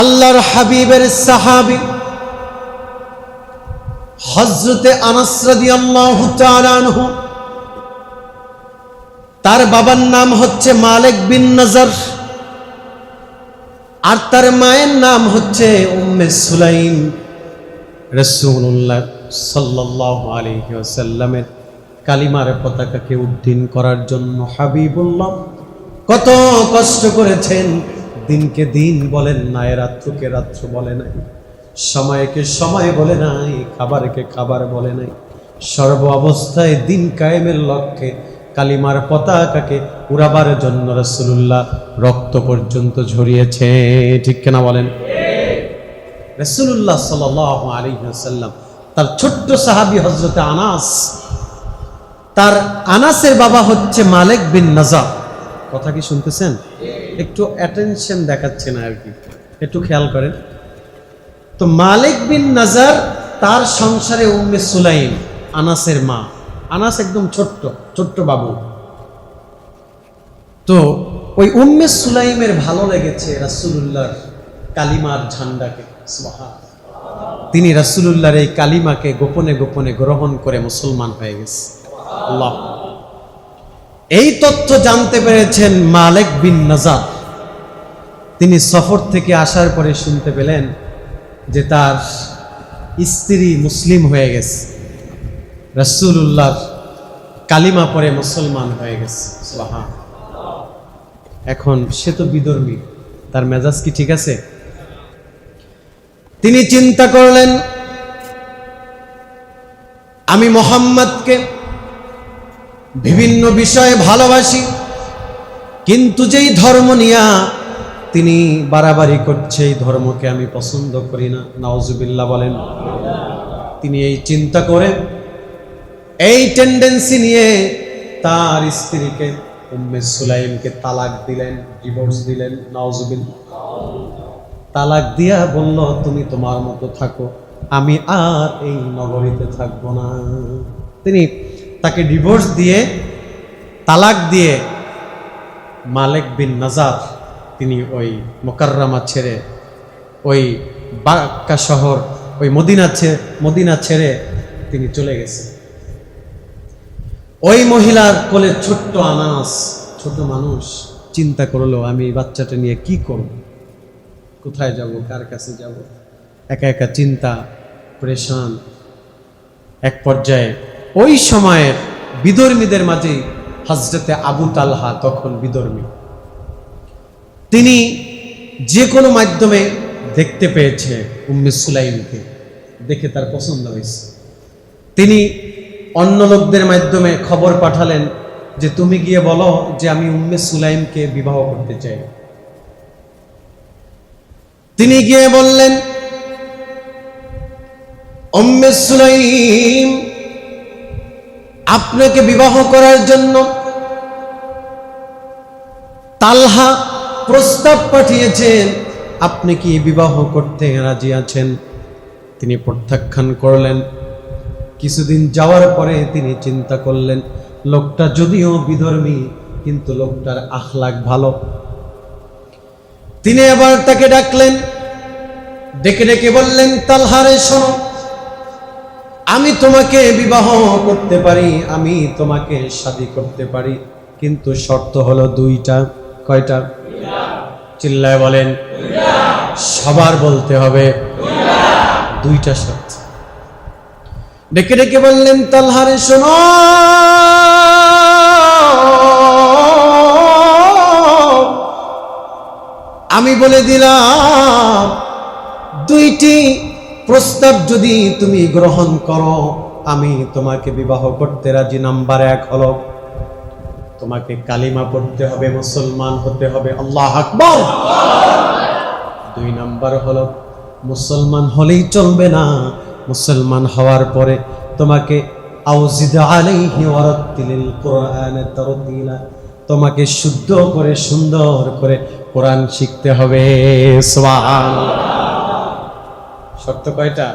আল্লাহর হাবিবের সাহাবি হজরতে আনাস রাদিয়াল্লাহু আনহু, তার বাবার নাম হচ্ছে মালিক বিন নজর আর তার মায়ের নাম হচ্ছে উম্মে সুলাইম রসুল্লাহ সাল্লাল্লাহু আলাইহি ওয়াসাল্লামের কালিমার পতাকাকে উদ্দিন করার জন্য হাবিবুল্লাহ কত কষ্ট করেছেন। দিনকে দিন বলেন নাই, রাত্রকে রাত্র বলে নাই, সময়কে সময় বলে নাই, খাবারকে খাবার বলে নাই। সর্ব অবস্থায় দিন কায়েমের লক্ষ্যে, কালিমার পতাকাকে উড়াবার জন্য রসুল্লাহ রক্ত পর্যন্ত ঝরিয়েছে। ঠিক কেনা বলেন? রসুল্লাহ সাল আলী সাল্লাম তার ছোট্ট সাহাবি হজরতে আনাস, তার আনাসের বাবা হচ্ছে মালিক বিন নাজা কথা কি শুনতেছেন? একটু অ্যাটেনশন দেখাচ্ছে না আর কি। একটু খেয়াল করেন। তো মালিক বিন নাজার, তার সংসারে উম্মে সুলাইম, আনাসের মা। আনাস একদম ছোট্ট ছোট্ট বাবু। তো ওই উম্মে সুলাইমের ভালো লেগেছে রাসূলুল্লাহর কালিমার ঝান্ডাকে। তিনি রাসূলুল্লাহর এই কালিমাকে গোপনে গোপনে গ্রহণ করে মুসলমান হয়ে গেছে। আল্লাহ। এই তথ্য জানতে পেরেছেন মালেক বিন নাজার তিনি সফর থেকে আসার পরে শুনতে পেলেন যে তার স্ত্রী মুসলিম হয়ে গেছে। রাসূলুল্লাহর কালিমা পরে মুসলমান হয়ে গেছে। এখন সে তো বিধর্মী, তার মেজাজ কি ঠিক আছে? তিনি চিন্তা করলেন, আমি মোহাম্মদকে বিভিন্ন বিষয়ে ভালোবাসি, কিন্তু যেই ধর্ম নিয়া তিনি বাড়াবাড়ি করছে, এই ধর্মকে আমি পছন্দ করি না। নওয়াজুবিল্লাহ বলেন, তিনি এই চিন্তা করে এই টেন্ডেন্সি নিয়ে তার স্ত্রীকে উম্মে সুলাইমকে তালাক দিলেন ডিভোর্স দিলেন। নওয়াজুবিল্লাহ তালাক দিয়া বলল, তুমি তোমার মতো থাকো, আমি আর এই নগরীতে থাকব না। তিনি তাকে ডিভোর্স দিয়ে, তালাক দিয়ে মালিক বিন নাজার, তিনি ওই মোকাররামা ছেড়ে, ওই বাক্কা শহর, ওই মদিনা ছেড়ে মদিনা ছেড়ে তিনি চলে গেছে ওই মহিলার কোলে ছোট্ট আনাস, ছোট মানুষ চিন্তা করল, আমি বাচ্চাটা নিয়ে কি করব? কোথায় যাব? কার কাছে যাব? একা একা চিন্তা, প্রেশান, এক পর্যায়ে ওই সময়ের বিধর্মীদের মাঝে হজরতে আবু তালহা তখন বিধর্মী। তিনি যে কোনো মাধ্যমে দেখতে পেয়েছে উম্মে সুলাইমকে, দেখে তার পছন্দ হয়েছে। তিনি অন্য লোকদের মাধ্যমে খবর পাঠালেন যে, তুমি গিয়ে বলো যে, আমি উম্মে সুলাইমকে বিবাহ করতে চাই। তিনি গিয়ে বললেন, উম্মে সুলাইম আপনাকে বিবাহ করার জন্য তালহা প্রস্তাব পাঠিয়েছেন। আপনি কি বিবাহ করতে রাজি আছেন? তিনি প্রত্যাখ্যান করলেন। কিছুদিন যাওয়ার পরে তিনি চিন্তা করলেন, লোকটা যদিও বিধর্মী, কিন্তু লোকটার আখলাক ভালো। তিনি আবার তাকে ডাকলেন, ডেকে ডেকে বললেন, তালহারে শোনো আমি তোমাকে বিবাহ করতে পারি, আমি তোমাকে শাদী করতে পারি। কিন্তু শর্ত হলো দুইটা। কয়টা? চিল্লায় বলেন, সবার বলতে হবে দুইটা শর্ত। ডেকে ডেকে বললেন, তালহারে শোনো। আমি বলে দিলাম, দুইটি প্রস্তাব যদি তুমি গ্রহণ করো, আমি তোমাকে বিবাহ করতে রাজি। নাম্বার এক হলো, তোমাকে কালিমা পড়তে হবে, মুসলমান হতে হবে। আল্লাহ আকবর। দুই নাম্বার হলো, মুসলমান হলেই চলবে না। মুসলমান হওয়ার পরে তোমাকে তোমাকে শুদ্ধ করে, সুন্দর করে কোরআন শিখতে হবে। সুবহানাল্লাহ। শর্ত কয়টা?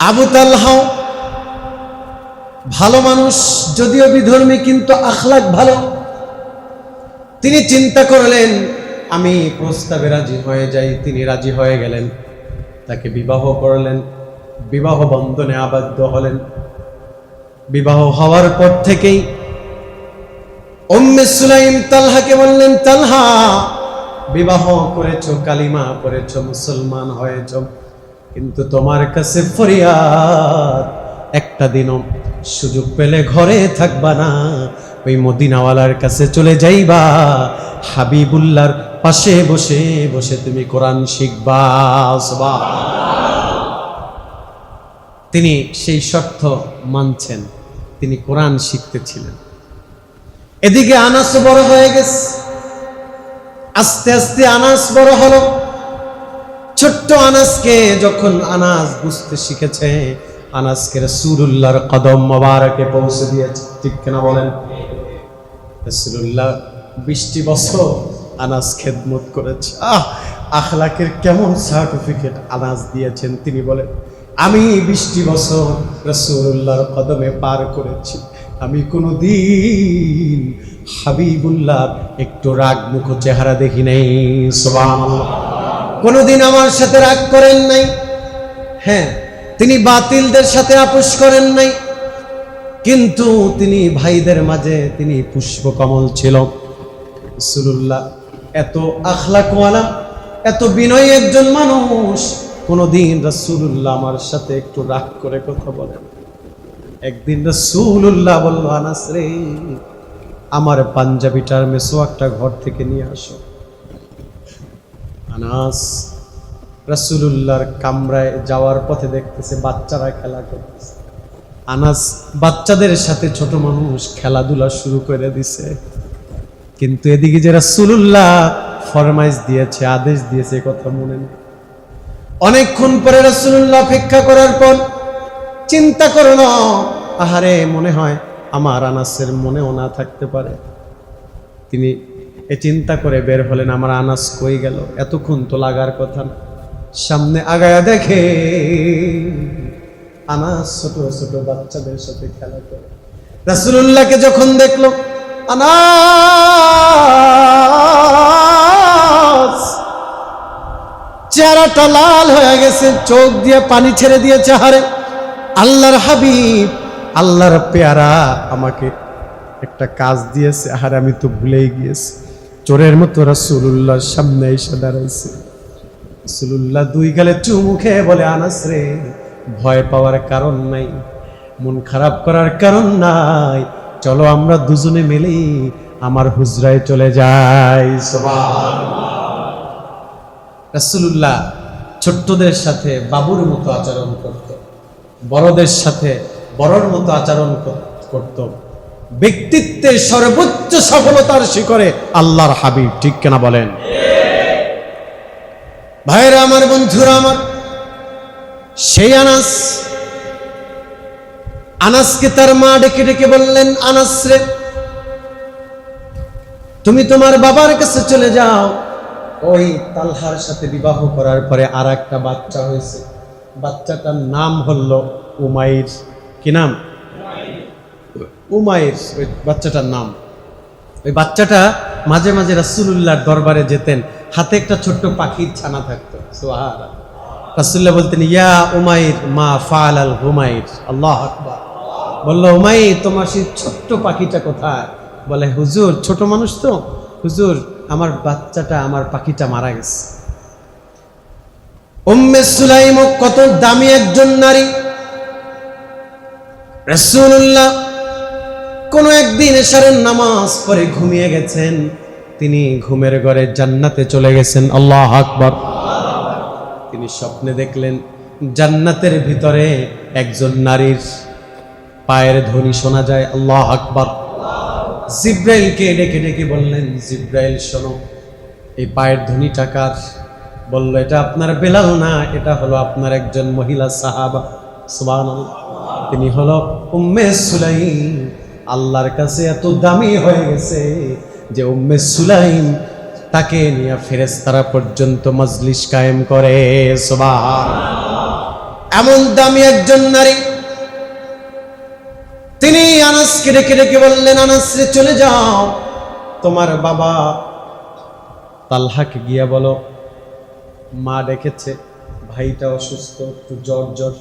আবু তালহাও ভালো মানুষ, যদিও বিধর্মী, কিন্তু আখলাক ভালো। তিনি চিন্তা করলেন, আমি প্রস্তাবে রাজি হয়ে যাই, তিনি রাজি হয়ে গেলেন। তাকে বিবাহ করলেন, বিবাহ বন্ধনে আবদ্ধ হলেন। বিবাহ হওয়ার পর থেকেই উম্মে সুলাইম তালহাকে বললেন, তালহা বিবাহ করেছ, কালিমা পড়েছ, মুসলমান হয়েছ। কিন্তু তোমার কাছে ফরিয়াদ, একটা দিনও সুযোগ পেলে ঘরে থাকবা না। ওই মদিনাওয়ালার কাছে চলে যাইবা, হাবিবুল্লাহর পাশে বসে বসে তুমি কোরআন শিখবা তিনি সেই শর্ত মানছেন, তিনি কোরআন শিখতেছিলেন। এদিকে আনাস বড় হয়ে গেছে। আস্তে আস্তে আনাস বড় হলো। ছোট্ট আনাসকে যখন আনাস বুঝতে শিখেছে, আনাসকে রসুল্লাহর কদম মোবারকে পৌঁছে দিয়েছে। ঠিক কিনা বলেন? রসুল্লাহ বৃষ্টি বছর আনাস খেদমত করেছে। আহ, আখলাকের কেমন সার্টিফিকেট আনাস দিয়েছেন তিনি বলেন, আমি বৃষ্টি বছর রসুল্লাহর কদমে পার করেছি। আমি কোনো দিন হাবিবুল্লাহ একটু রাগ মুখ চেহারা দেখি নাই কোনোদিন আমার সাথে রাগ করেন নাই। হ্যাঁ তিনি বাতিলদের সাথে আপোষ করেন নাই। কিন্তু তিনি ভাইদের মাঝে তিনি পুষ্পকমল ছিল। সুরুল্লাহ এত আখলাকওয়ালা, এত বিনয়ী একজন মানুষ, কোনোদিন রাসূলুল্লাহ আমার সাথে একটু রাগ করে কথা বলেন। একদিন রাসূলুল্লাহ বলল আনাস রে আমার পাঞ্জাবিটার মেসোয়াকটা ঘর থেকে নিয়ে আসো। আনাস রাসূলুল্লাহর কামরায় যাওয়ার পথে দেখতেছে বাচ্চারা খেলা করতেছে। আনাস বাচ্চাদের সাথে ছোট মানুষ খেলাধুলা শুরু করে দিছে। কিন্তু এদিকে যে রাসূলুল্লাহ ফরমাইশ দিয়েছে, আদেশ দিয়েছে কথা মনে নেই। অনেকক্ষণ পরে রাসূলুল্লাহ অপেক্ষা করার পর চিন্তা করল আহারে, মনে হয় আমার আনাসের মনেও না থাকতে পারে। তিনি এ চিন্তা করে বের হলেন, আমার আনাস কই গেল? এতক্ষণ তো লাগার কথা না। সামনে আগায়া দেখে আনাস ছোট ছোট বাচ্চাদের সাথে খেলা করে। রাসূলুল্লাহকে যখন দেখল, আনাস! চেহারাটা লাল হয়ে গেছে, চোখ দিয়ে পানি ছেড়ে দিয়েছে হারে আল্লাহর হাবিব, আল্লাহর পেয়ারা আমাকে একটা কাজ দিয়েছে, আর আমি তো ভুলেই গিয়েছি। চোরের মতো রাসূলুল্লাহর সামনে এসে দাঁড়াইছে। রাসূলুল্লাহ দুই গালে চুমু খেয়ে বলে, আনাস রে, ভয় পাওয়ার কারণ নাই, মন খারাপ করার কারণ নাই, চলো আমরা দুজনে মিলেই আমার হুজরায় চলে যাই। রাসূলুল্লাহ ছোট্টদের সাথে বাবুর মতো আচরণ করত বড়দের সাথে বড়র মতো আচরণ করত। ব্যক্তিত্বের সর্বোচ্চ সফলতার শিখরে আল্লাহর হাবিব, ঠিক কেনা বলেন? ভাইরা আমার, বন্ধুরা আমার, সেই আনাস, আনাসকে তার মা ডেকে ডেকে বললেন, আনাস রে, তুমি তোমার বাবার কাছে চলে যাও। ওই তালহার সাথে বিবাহ করার পরে আর একটা বাচ্চা হয়েছে। বাচ্চাটার নাম হলো উমাইর। কি নাম? উমাইর, ওই বাচ্চাটার নাম। ওই বাচ্চাটা মাঝে মাঝে রাসূলুল্লাহর দরবারে যেতেন, হাতে একটা ছোট্ট পাখির ছানা থাকতো। সুবহানাল্লাহ। রাসূলুল্লাহ বলতেন, ইয়া উমাইর, মা ফাল আল হুমাইর। আল্লাহ বলল, উমাইর, তোমার সেই ছোট্ট পাখিটা কোথায়? বলে, হুজুর, ছোট মানুষ তো। হুজুর, আমার বাচ্চাটা, আমার পাখিটা মারা গেছে। উম্মে সুলাইম কত দামি একজন নারী। রাসূলুল্লাহ কোন একদিন এশারের নামাজ পড়ে ঘুমিয়ে গেছেন। তিনি ঘুমের ঘরে জান্নাতে চলে গেছেন। আল্লাহ আকবার। তিনি স্বপ্নে দেখলেন জান্নাতের ভিতরে একজন নারীর পায়ের ধ্বনি শোনা যায়। আল্লাহ আকবার। জিব্রাইলকে ডেকে ডেকে বললেন, জিব্রাইল, শোনো, এই পায়ের ধ্বনিটা কার? বলল, এটা আপনার বেলাল না, এটা হলো আপনার একজন মহিলা সাহাবা। সুবহানাল্লাহ। তিনি হলো উম্মে সুলাইম। আল্লাহর কাছে এত দামি হয়ে গেছে যে উম্মে সুলাইম তাকে নিয়ে ফেরেশতারা পর্যন্ত মজলিস কায়েম করে। সুবহানাল্লাহ। এমন দামি একজন নারী। তিনি আনাসকে ডেকে ডেকে বললেন, আনাস রে, চলে যাও। তোমার বাবা তালহাকে গিয়া বলো মা ডেকেছে, ভাইটা অসুস্থ, একটু জ্বর জ্বর।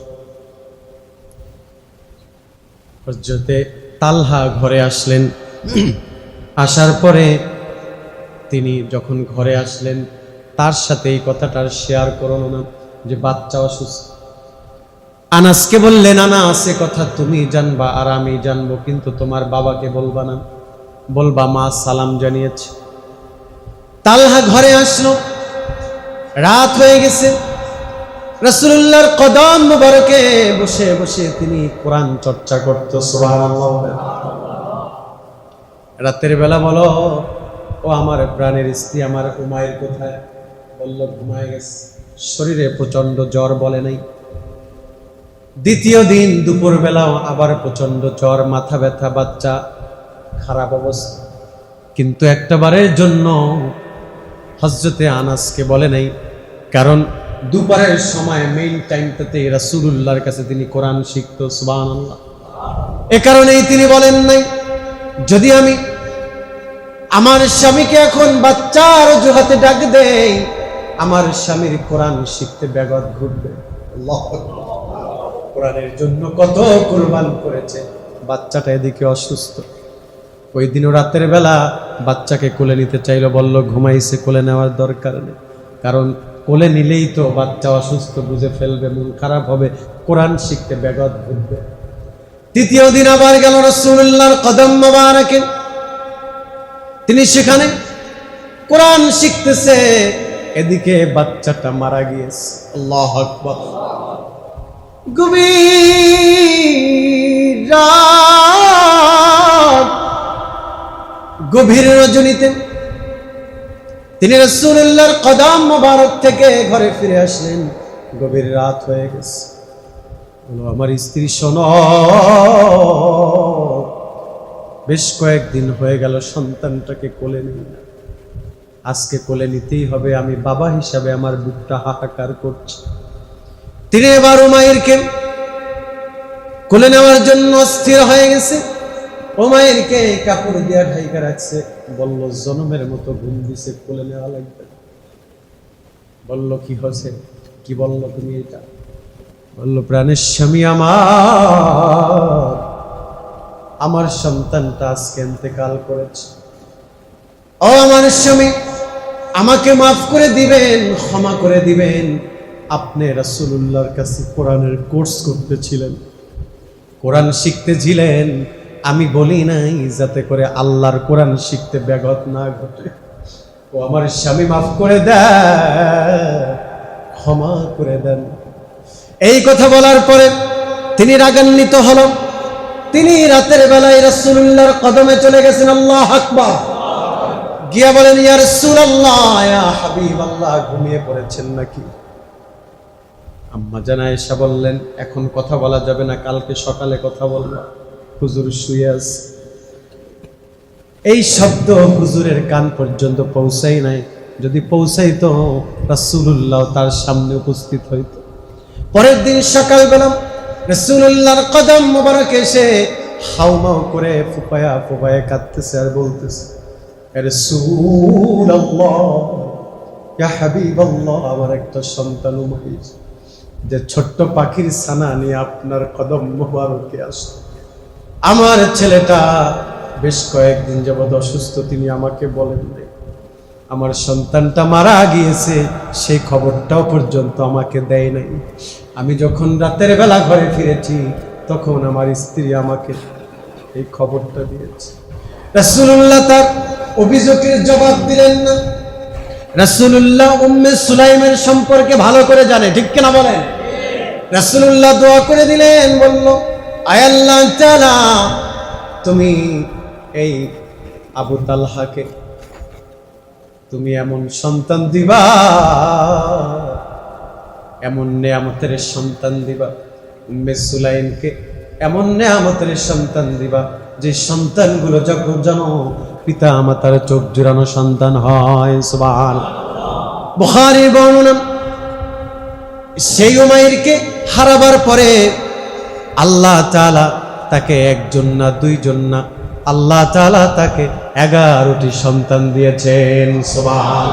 হজরতে তালহা ঘরে আসলেন। আসার পরে তিনি যখন ঘরে আসলেন, তার সাথে এই কথাটা শেয়ার করল না যে, বাচ্চা অসুস্থ। আনাসকে বললেন আনা আছে কথা তুমি জানবা, আর আমি জানব, কিন্তু তোমার বাবাকে বলবা না। বলবা, মা সালাম জানিয়েছে। তালহা ঘরে আসলো। রাত হয়ে গেছে। রসুল্লাহর কদম মুবারকে বসে বসে তিনি কোরআন চর্চা করতো রাতের বেলা বলো, ও আমার প্রাণের স্ত্রী, আমার উমায়ের কোথায়? বলল, ঘুমায় গেছে। শরীরে প্রচণ্ড জ্বর বলে নাই। দ্বিতীয় দিন দুপুর বেলাও আবার প্রচণ্ড জ্বর, মাথা ব্যথা, বাচ্চা, খারাপ অবস্থা। কিন্তু একটা বারের জন্য হজরতে আনাসকে বলে নাই কারণ দুপুরের সময় মেইন টাইমটাতে রাসূলুল্লাহর কাছে তিনি কোরআন শিখতো, সুবহানাল্লাহ। এ কারণেই তিনি বলেন নাই, যদি আমি আমার স্বামীকে এখন বাচ্চার অজুহাতে ডাক দেই, আমার স্বামীর কোরআন শিখতে ব্যাগত ঘুরবে আল্লাহু। কোরআনের জন্য কত কোরবান করেছে। বাচ্চাটা এদিকে অসুস্থ। ওই দিনও রাতের বেলা বাচ্চাকে কোলে নিতে চাইলো, বলল, ঘুমাইছে, কোলে নেওয়ার দরকার নেই। কারণ কোলে নিলেই তো বাচ্চা অসুস্থ বুঝে ফেলবে, মন খারাপ হবে, কোরআন শিখতে ব্যাঘাত ঘটবে তৃতীয় দিন আবার গেল রসুল্লাহর কদম মোবারকে। তিনি সেখানে কোরআন শিখতেছে, এদিকে বাচ্চাটা মারা গিয়েছে। আল্লাহ আকবার। গভীর গভীর রজনীতে তিনি রসুল্লাহর কদম মোবারক থেকে ঘরে ফিরে আসলেন। গভীর রাত হয়ে গেছে। বলো, আমার স্ত্রী, শোন। বেশ কয়েকদিন হয়ে গেল, সন্তানটাকে কোলে নিই না। আজকে কোলে নিতেই হবে, আমি বাবা হিসাবে আমার বুকটা হাহাকার করছে। তিনি এবার উমায়েরকে কোলে নেওয়ার জন্য অস্থির হয়ে গেছে। উমায়েরকে কাপড় দিয়া ঢাইকা রাখছে। বলল, জনমের মতো ঘুম দিছে, কোলে নেওয়া লাগবে। বলল, কি হয়েছে? কি বলল তুমি এটা? বলল, প্রাণের স্বামী আমার আমার সন্তানটা আজকে ইন্তেকাল করেছে। ও আমার স্বামী, আমাকে মাফ করে দিবেন, ক্ষমা করে দিবেন। আপনি রাসূলুল্লাহর কাছে কোরআনের কোর্স করতেছিলেন। কোরআন শিখতেছিলেন আমি বলি নাই যাতে করে আল্লাহর কোরআন শিখতে ব্যাঘাত না ঘটে। ও আমার স্বামী মাফ করে ক্ষমা করে দেন। এই কথা বলার পরে তিনি রাগান্বিত হল। তিনি রাতের বেলায় রাসূলুল্লাহর কদমে চলে গেছেন, আল্লাহ আকবার। গিয়া বলেন, ইয়া রাসূলুল্লাহ, ইয়া হাবিবাল্লাহ, ঘুমিয়ে পড়েছেন নাকি? আম্মা জানা এসা বললেন, এখন কথা বলা যাবে না, কালকে সকালে কথা বলব। হুজুর শুয়ে আছে। এই শব্দ হুজুরের কান পর্যন্ত পৌঁছাই নাই। যদি পৌঁছাইতো, রাসূলুল্লাহ তার সামনে উপস্থিত হইত। পরের দিন সকালবেলা রাসূলুল্লাহর কদম মোবারক এসে হাউমাউ করে ফুপায়া ফুপায়া কাঁদতেছে আর বলতেছে, "এ রাসূলুল্লাহ, ইয়া আমার একটা সন্তান যে ছোট্ট পাখির ছানা নিয়ে আপনার কদম মোবারকে আসে আমার ছেলেটা বেশ কয়েকদিন যাবৎ অসুস্থ, তিনি আমাকে বলেন আমার সন্তানটা মারা গিয়েছে সেই খবরটাও পর্যন্ত আমাকে দেয় নাই। আমি যখন রাতের বেলা ঘরে ফিরেছি, তখন আমার স্ত্রী আমাকে এই খবরটা দিয়েছে। রাসূলুল্লাহ তার অভিযোগের জবাব দিলেন না। রাসূলুল্লাহ উম্মে সুলাইমের সম্পর্কে ভালো করে জানে, ঠিক কিনা বলেন? রাসূলুল্লাহ দোয়া করে দিলেন, বলল আয়াল্লাহ তাআলা, তুমি এই আবু তালহাকে তুমি এমন সন্তান দিবা, এমন নেয়ামতের সন্তান দিবা, উম্মে সুলাইমকে এমন নেয়ামতের সন্তান দিবা, যে সন্তানগুলো যখন যেন পিতা মাতার চোখ জুড়ানো সন্তান হয় বুখারী বর্ণনা, সেই উমাইরকে হারাবার পরে আল্লাহ তালা তাকে একজন না দুইজন না আল্লাহ তালা তাকে এগারোটি সন্তান দিয়েছেন সুবহান